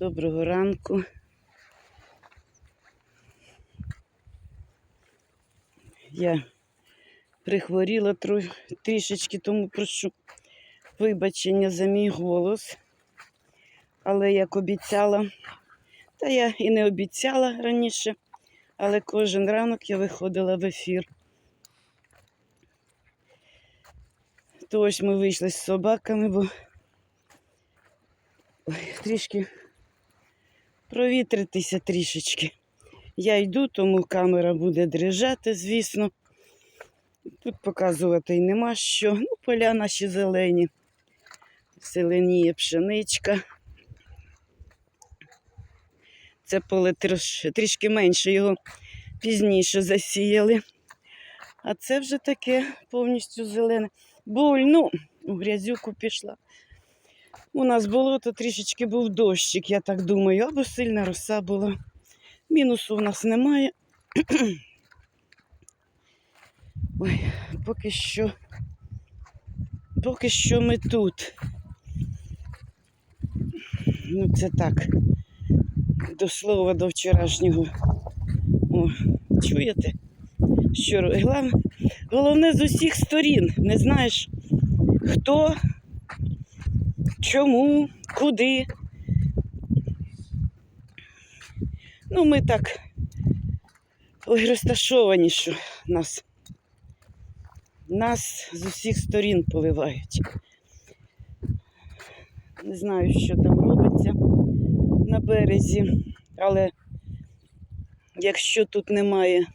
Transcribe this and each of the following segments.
Доброго ранку. Я прихворіла трішечки, тому прошу вибачення за мій голос. Але як обіцяла, та я і не обіцяла раніше, але кожен ранок я виходила в ефір. То ось ми вийшли з собаками, бо Ой, трішки провітритися трішечки. Я йду, тому камера буде дрижати, звісно. Тут показувати й нема що. Ну, поля наші зелені. Зеленіє пшеничка. Це поле трош- трішки менше його пізніше засіяли. А це вже таке повністю зелене. Буль, ну, у грязюку пішла. У нас болото трішечки був дощик, я так думаю, або сильна роса була. Мінусу у нас немає. Ой, поки що, поки що ми тут. Ну, це так. До слова до вчорашнього. О, чуєте? Що головне з усіх сторін. Не знаєш, хто, чому, куди. Ну, ми так розташовані, що нас, нас з усіх сторін поливають. Не знаю, що там робиться на березі, але якщо тут немає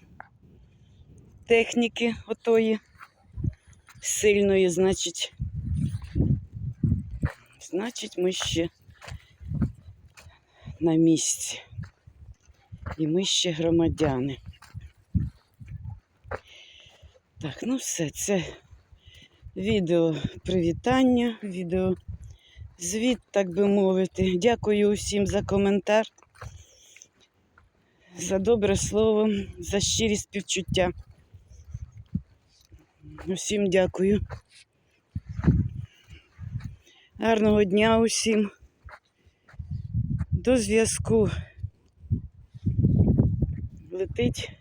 техніки отої сильної, значить, значить ми ще на місці. І ми ще громадяни. Так, ну все, це відео привітання, відео звіт, так би мовити. Дякую усім за коментар, за добре слово, за щирі співчуття. Усім дякую. Гарного дня усім. До зв'язку. Летить